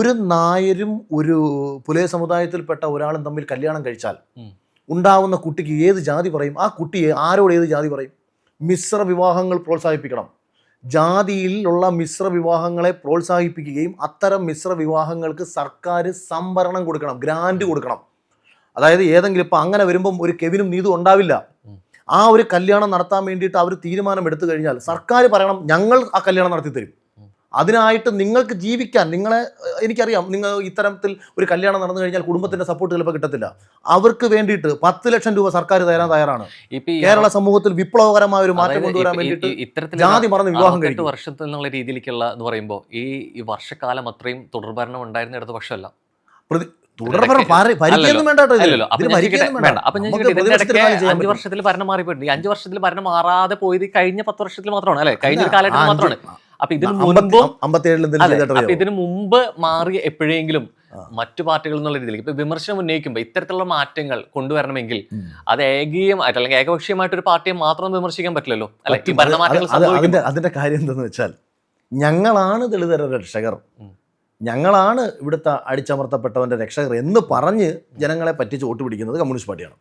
ഒരു നായരും ഒരു പുലയ സമുദായത്തിൽപ്പെട്ട ഒരാളും തമ്മിൽ കല്യാണം കഴിച്ചാൽ. ഉണ്ടാവുന്ന കുട്ടിക്ക് ഏത് ജാതി പറയും? ആ കുട്ടിയെ ആരോട് ഏത് ജാതി പറയും? മിശ്ര വിവാഹങ്ങൾ പ്രോത്സാഹിപ്പിക്കണം. ജാതിയിലുള്ള മിശ്ര വിവാഹങ്ങളെ പ്രോത്സാഹിപ്പിക്കുകയും അത്തരം മിശ്ര വിവാഹങ്ങൾക്ക് സർക്കാർ സംവരണം കൊടുക്കണം ഗ്രാൻഡ് കൊടുക്കണം. അതായത് ഏതെങ്കിലും ഇപ്പം അങ്ങനെ വരുമ്പം ഒരു കെവിനും നീതും ഉണ്ടാവില്ല. ആ ഒരു കല്യാണം നടത്താൻ വേണ്ടിയിട്ട് അവർ തീരുമാനം എടുത്തു കഴിഞ്ഞാൽ സർക്കാർ പറയണം ഞങ്ങൾ ആ കല്യാണം നടത്തി തരും. അതിനായിട്ട് നിങ്ങൾക്ക് ജീവിക്കാൻ നിങ്ങളെ എനിക്കറിയാം നിങ്ങൾ ഇത്തരത്തിൽ ഒരു കല്യാണം നടന്നു കഴിഞ്ഞാൽ കുടുംബത്തിന്റെ സപ്പോർട്ട് ചിലപ്പോൾ കിട്ടത്തില്ല. അവർക്ക് വേണ്ടിയിട്ട് പത്ത് ലക്ഷം രൂപ സർക്കാർ തരാൻ തയ്യാറാണ്. കേരള സമൂഹത്തിൽ വിപ്ലവകരമായ ഒരു മാറ്റം കൊണ്ടുവരാൻ വേണ്ടിയിട്ട് ജാതി മറന്ന് വിവാഹം കഴിഞ്ഞു വർഷത്തിൽ എന്നുള്ള രീതിയിലേക്കുള്ള എന്ന് പറയുമ്പോൾ ഈ വർഷക്കാലം അത്രയും തുടർഭരണം ഉണ്ടായിരുന്ന ഇടത് പക്ഷമല്ല. അഞ്ചു വർഷത്തിൽ ഭരണം മാറിപ്പോയിട്ടുണ്ട്. ഈ അഞ്ച് വർഷത്തിൽ ഭരണം മാറാതെ പോയത് കഴിഞ്ഞ പത്ത് വർഷത്തിൽ മാത്രമാണ്. അല്ലെ? കഴിഞ്ഞ കാലഘട്ടത്തിൽ മാത്രമാണ്. അപ്പൊ ഇതിന് മുൻപ്? അപ്പൊ ഇതിന് മുമ്പ് മാറി എപ്പോഴെങ്കിലും മറ്റു പാർട്ടികൾ എന്നുള്ള രീതിയിൽ ഇപ്പൊ വിമർശനം ഉന്നയിക്കുമ്പോൾ ഇത്തരത്തിലുള്ള മാറ്റങ്ങൾ കൊണ്ടുവരണമെങ്കിൽ അത് ഏകീയമായിട്ട് അല്ലെങ്കിൽ ഏകപക്ഷീയമായിട്ട് ഒരു പാർട്ടിയെ മാത്രം വിമർശിക്കാൻ പറ്റില്ലല്ലോ? അല്ലെ ഈ പറ്റും. അത് ഭരണമാറ്റങ്ങൾ അതിന്റെ കാര്യം എന്തെന്ന് വെച്ചാൽ ഞങ്ങളാണ് ദളിതര രക്ഷകർ. ഞങ്ങളാണ് ഇവിടുത്തെ അടിച്ചമർത്തപ്പെട്ടവന്റെ രക്ഷകർ എന്ന് പറഞ്ഞ് ജനങ്ങളെ പറ്റിച്ച് വോട്ട് പിടിക്കുന്നത് കമ്മ്യൂണിസ്റ്റ് പാർട്ടിയാണ്.